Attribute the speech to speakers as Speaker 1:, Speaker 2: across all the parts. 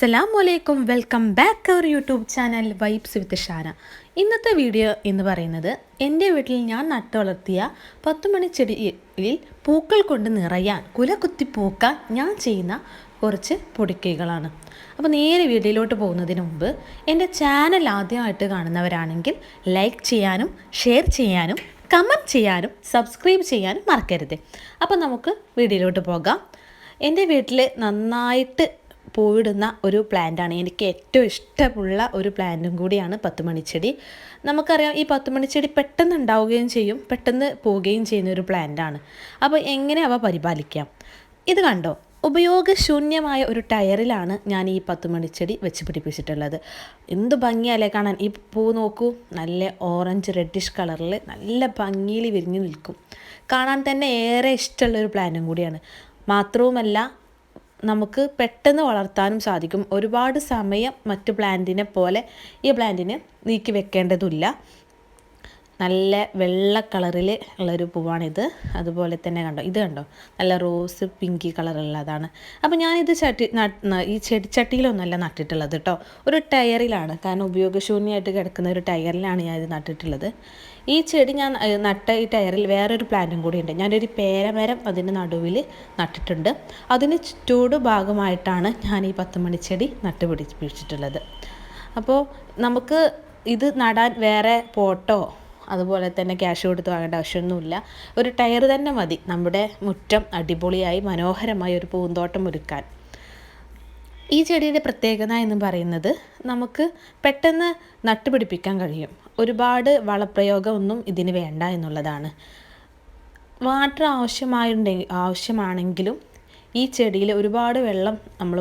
Speaker 1: അസ്സലാമു വലൈക്കും welcome back our YouTube channel vibes with Shana. ഇന്നത്തെ വീഡിയോ എന്ന് പറയുന്നത് എന്റെ വീട്ടിൽ ഞാൻ നട്ടു വളർത്തിയ പത്തുമണി ചെടിയിൽ പൂക്കൾ കൊണ്ട് നിറയാൻ കുലകുത്തി പൂക്കാൻ ഞാൻ ചെയ്യുന്ന കുറച്ച് പൊടിക്കൈകളാണ്. അപ്പോൾ നേരെ വീഡിയോയിലോട്ട് പോകുന്നതിന് മുമ്പ് എന്റെ ചാനൽ ആദ്യമായിട്ട് കാണുന്നവരാണെങ്കിൽ ലൈക്ക് ചെയ്യാനും ഷെയർ ചെയ്യാനും കമന്റ് ചെയ്യാനും സബ്സ്ക്രൈബ് ചെയ്യാനും മറക്കരുത്. അപ്പോൾ നമുക്ക് വീഡിയോയിലോട്ട് പോകാം. എന്റെ വീട്ടിൽ നന്നായിട്ട് പൂവിടുന്ന ഒരു പ്ലാന്റാണ്. എനിക്ക് ഏറ്റവും ഇഷ്ടമുള്ള ഒരു പ്ലാന്റും കൂടിയാണ് പത്തുമണിച്ചെടി. നമുക്കറിയാം ഈ പത്തുമണിച്ചെടി പെട്ടെന്ന് ഉണ്ടാവുകയും ചെയ്യും പെട്ടെന്ന് പോവുകയും ചെയ്യുന്ന ഒരു പ്ലാന്റാണ്. അപ്പോൾ എങ്ങനെ അവ പരിപാലിക്കാം? ഇത് കണ്ടോ? ഉപയോഗശൂന്യമായ ഒരു ടയറിലാണ് ഞാൻ ഈ പത്തുമണിച്ചെടി വെച്ച് പിടിപ്പിച്ചിട്ടുള്ളത്. എന്ത് ഭംഗിയല്ലേ കാണാൻ. ഈ പൂ നോക്കൂ നല്ല ഓറഞ്ച് റെഡിഷ് കളറിൽ നല്ല ഭംഗിയിൽ വിരിഞ്ഞു നിൽക്കും. കാണാൻ തന്നെ ഏറെ ഇഷ്ടമുള്ള ഒരു പ്ലാന്റും കൂടിയാണ്. മാത്രവുമല്ല നമുക്ക് പെട്ടെന്ന് വളർത്താനും സാധിക്കും. ഒരുപാട് സമയം മറ്റു പ്ലാന്റിനെ പോലെ ഈ പ്ലാന്റിന് നീക്കി വെക്കേണ്ടതില്ല. നല്ല വെള്ള കളറിൽ ഉള്ളൊരു പൂവാണിത്. അതുപോലെ തന്നെ കണ്ടോ ഇത് കണ്ടോ? നല്ല റോസ് പിങ്കി കളറുള്ളതാണ് അപ്പോൾ ഞാനിത് ചട്ടി ഈ ചെടിച്ചട്ടിയിലൊന്നുമല്ല നട്ടിട്ടുള്ളത് കേട്ടോ ഒരു ടയറിലാണ് കാരണം ഉപയോഗശൂന്യമായിട്ട് കിടക്കുന്ന ഒരു ടയറിലാണ് ഞാനിത് നട്ടിട്ടുള്ളത്. ഈ ചെടി ഞാൻ നട്ട ഈ ടയറിൽ വേറൊരു പ്ലാന്റും കൂടി ഉണ്ട്. ഞാനൊരു പേരമരം അതിന്റെ നടുവിൽ നട്ടിട്ടുണ്ട്. അതിന് ചുറ്റോട് ഭാഗമായിട്ടാണ് ഞാൻ ഈ പത്ത് മണിച്ചെടി നട്ടുപിടിപ്പിച്ചിട്ടുള്ളത് അപ്പോൾ നമുക്ക് ഇത് നടാൻ വേറെ പോട്ടോ? അതുപോലെ തന്നെ ക്യാഷ് കൊടുത്ത് വാങ്ങേണ്ട ആവശ്യമൊന്നുമില്ല. ഒരു ടയർ തന്നെ മതി. നമ്മുടെ മുറ്റം അടിപൊളിയായി മനോഹരമായി ഒരു പൂന്തോട്ടം ഒരുക്കാൻ. ഈ ചെടിയുടെ പ്രത്യേകത എന്ന് പറയുന്നത് നമുക്ക് പെട്ടെന്ന് നട്ടുപിടിപ്പിക്കാൻ കഴിയും. ഒരുപാട് വളപ്രയോഗമൊന്നും ഇതിന് വേണ്ട എന്നുള്ളതാണ്. വാട്ടർ ആവശ്യമായുണ്ടെ ആവശ്യമാണെങ്കിലും ഈ ചെടിയിൽ ഒരുപാട് വെള്ളം നമ്മൾ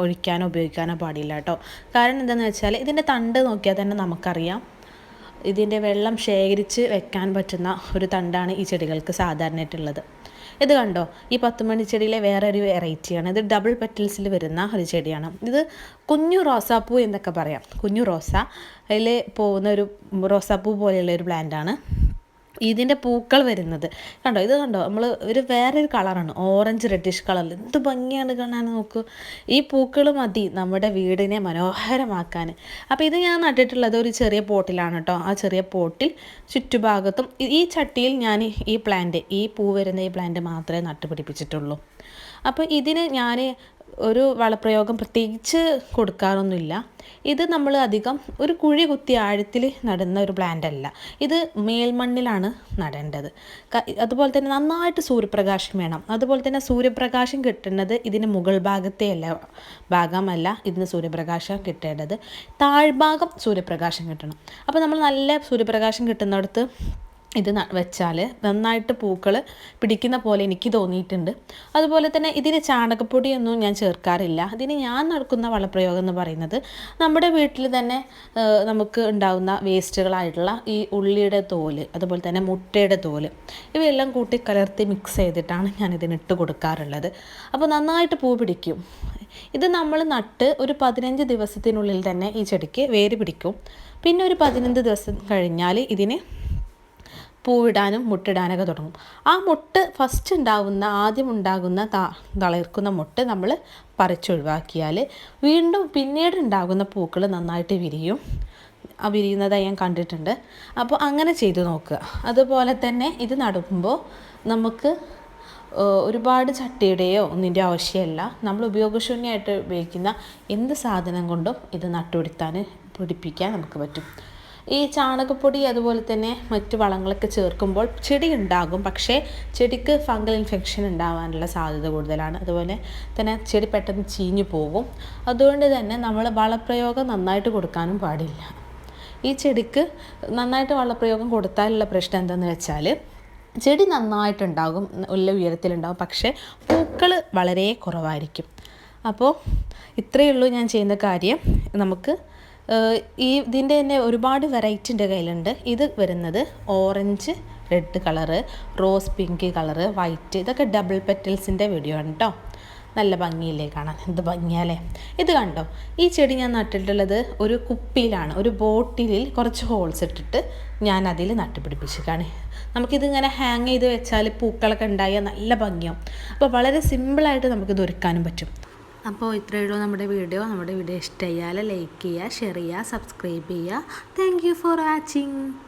Speaker 1: ഒഴിക്കാനോ ഉപയോഗിക്കാനോ പാടില്ല കേട്ടോ. കാരണം എന്താണെന്ന് വെച്ചാൽ ഇതിന്റെ തണ്ട് നോക്കിയാൽ തന്നെ നമുക്കറിയാം. ഇതിന്റെ വെള്ളം ശേഖരിച്ച് വെക്കാൻ പറ്റുന്ന ഒരു തണ്ടാണ് ഈ ചെടികൾക്ക് സാധാരണയായിട്ടുള്ളത്. ഇത് കണ്ടോ? ഈ പത്തുമണി ചെടിയിലെ വേറെ ഒരു വെറൈറ്റിയാണ്. ഇത് ഡബിൾ പെറ്റൽസിൽ വരുന്ന ഒരു ചെടിയാണ്. ഇത് കുഞ്ഞു റോസാപ്പൂ എന്നൊക്കെ പറയാം. കുഞ്ഞു റോസ. അതിൽ പോകുന്ന ഒരു റോസാപ്പൂ പോലെയുള്ള ഒരു പ്ലാന്റാണ് ഇതിന്റെ പൂക്കൾ വരുന്നത്. കണ്ടോ? ഇത് കണ്ടോ? നമ്മൾ ഒരു വേറൊരു കളറാണ്. ഓറഞ്ച് റെഡിഷ് കളറിൽ എന്ത് ഭംഗിയാണ് കാണാൻ നോക്കൂ. ഈ പൂക്കൾ മതി നമ്മുടെ വീടിനെ മനോഹരമാക്കാൻ അപ്പോൾ ഇത് ഞാൻ നട്ടിട്ടുള്ളത് ഒരു ചെറിയ പോട്ടിലാണ് കേട്ടോ. ആ ചെറിയ പോട്ടിൽ ചുറ്റുഭാഗത്തും ഈ ചട്ടിയിൽ ഞാൻ ഈ പ്ലാന്റ് ഈ പൂ വരുന്ന ഈ പ്ലാന്റ് മാത്രമേ നട്ടുപിടിപ്പിച്ചിട്ടുള്ളൂ. അപ്പോൾ ഇതിന് ഞാൻ ഒരു വളപ്രയോഗം പ്രത്യേകിച്ച് കൊടുക്കാറൊന്നുമില്ല. ഇത് നമ്മൾ അധികം ഒരു കുഴി കുത്തി ആഴത്തിൽ നടുന്ന ഒരു പ്ലാന്റ് അല്ല. ഇത് മേൽമണ്ണിലാണ് നടേണ്ടത്. അതുപോലെ തന്നെ നന്നായിട്ട് സൂര്യപ്രകാശം വേണം. അതുപോലെ തന്നെ സൂര്യപ്രകാശം കിട്ടുന്നത് ഇതിന് മുകൾ ഭാഗത്തെ അല്ല ഭാഗമല്ല ഇതിന് സൂര്യപ്രകാശം കിട്ടേണ്ടത്. താഴ്ഭാഗം സൂര്യപ്രകാശം കിട്ടണം. അപ്പോൾ നമ്മൾ നല്ല സൂര്യപ്രകാശം കിട്ടുന്നിടത്ത് ഇത് വെച്ചാൽ നന്നായിട്ട് പൂക്കൾ പിടിക്കുന്ന പോലെ എനിക്ക് തോന്നിയിട്ടുണ്ട്. അതുപോലെ തന്നെ ഇതിന് ചാണകപ്പൊടിയൊന്നും ഞാൻ ചേർക്കാറില്ല. ഇതിന് ഞാൻ നടക്കുന്ന വളപ്രയോഗം എന്ന് പറയുന്നത് നമ്മുടെ വീട്ടിൽ തന്നെ നമുക്ക് ഉണ്ടാകുന്ന വേസ്റ്റുകളായിട്ടുള്ള ഈ ഉള്ളിയുടെ തോൽ അതുപോലെ തന്നെ മുട്ടയുടെ തോൽ ഇവയെല്ലാം കൂട്ടി കലർത്തി മിക്സ് ചെയ്തിട്ടാണ് ഞാൻ ഇതിനിട്ട് കൊടുക്കാറുള്ളത്. അപ്പോൾ നന്നായിട്ട് പൂ പിടിക്കും. ഇത് നമ്മൾ നട്ട് ഒരു പതിനഞ്ച് ദിവസത്തിനുള്ളിൽ തന്നെ ഈ ചെടിക്ക് വേര് പിടിക്കും. പിന്നെ ഒരു പതിനഞ്ച് ദിവസം കഴിഞ്ഞാൽ ഇതിന് പൂവിടാനും മുട്ടിടാനൊക്കെ തുടങ്ങും. ആ മുട്ട് ഫസ്റ്റ് ഉണ്ടാകുന്ന ആദ്യം ഉണ്ടാകുന്ന തളിർക്കുന്ന മുട്ട് നമ്മൾ പറിച്ചൊഴിവാക്കിയാൽ വീണ്ടും പിന്നീട് ഉണ്ടാകുന്ന പൂക്കൾ നന്നായിട്ട് വിരിയും. ആ വിരിയുന്നതായി ഞാൻ കണ്ടിട്ടുണ്ട്. അപ്പോൾ അങ്ങനെ ചെയ്തു നോക്കുക. അതുപോലെ തന്നെ ഇത് നടക്കുമ്പോൾ നമുക്ക് ഒരുപാട് ചട്ടിയുടെയോ ഒന്നിന്റെ ആവശ്യമില്ല. നമ്മൾ ഉപയോഗശൂന്യമായിട്ട് ഉപയോഗിക്കുന്ന എന്ത് സാധനം കൊണ്ടും ഇത് നട്ടുപിടിത്താൻ പിടിപ്പിക്കാൻ നമുക്ക് പറ്റും. ഈ ചാണകപ്പൊടി അതുപോലെ തന്നെ മറ്റ് വളങ്ങളൊക്കെ ചേർക്കുമ്പോൾ ചെടി ഉണ്ടാകും പക്ഷേ ചെടിക്ക് ഫംഗൽ ഇൻഫെക്ഷൻ ഉണ്ടാകാനുള്ള സാധ്യത കൂടുതലാണ്. അതുപോലെ തന്നെ ചെടി പെട്ടെന്ന് ചീഞ്ഞു പോകും. അതുകൊണ്ട് തന്നെ നമ്മൾ വളപ്രയോഗം നന്നായിട്ട് കൊടുക്കാനും പാടില്ല. ഈ ചെടിക്ക് നന്നായിട്ട് വളപ്രയോഗം കൊടുത്താലുള്ള പ്രശ്നം എന്താണെന്ന് വെച്ചാൽ ചെടി നന്നായിട്ടുണ്ടാകും ഉള്ള ഉയരത്തിലുണ്ടാകും. പക്ഷേ പൂക്കൾ വളരെ കുറവായിരിക്കും. അപ്പോൾ ഇത്രയേ ഉള്ളൂ ഞാൻ ചെയ്യുന്ന കാര്യം. നമുക്ക് ഈ ഇതിന്റെ തന്നെ ഒരുപാട് വെറൈറ്റി എന്റെ കയ്യിലുണ്ട്. ഇത് വരുന്നത് orange red colour rose pink colour white ഇതൊക്കെ ഡബിൾ പെറ്റൽസിന്റെ വീഡിയോ ആണ് കേട്ടോ നല്ല ഭംഗിയില്ലേ കാണാൻ? എന്ത് ഭംഗിയാലേ ഇത് കണ്ടോ? ഈ ചെടി ഞാൻ നട്ടിട്ടുള്ളത് ഒരു കുപ്പിയിലാണ്. ഒരു ബോട്ടിലിൽ കുറച്ച് ഹോൾസ് ഇട്ടിട്ട് ഞാൻ അതിൽ നട്ടുപിടിപ്പിച്ചിട്ടാണ് നമുക്കിതിങ്ങനെ ഹാങ് ചെയ്ത് വെച്ചാൽ പൂക്കളൊക്കെ ഉണ്ടായാൽ നല്ല ഭംഗിയാവും. അപ്പോൾ വളരെ സിമ്പിളായിട്ട് നമുക്കിത് ഒരുക്കാനും പറ്റും. അപ്പോൾ ഇത്രയേ ഉള്ളൂ നമ്മുടെ വീഡിയോ. നമ്മുടെ വീഡിയോ ഇഷ്ടമായാൽ ലൈക്ക് ചെയ്യുക ഷെയർ ചെയ്യുക സബ്സ്ക്രൈബ് ചെയ്യുക. Thank you for watching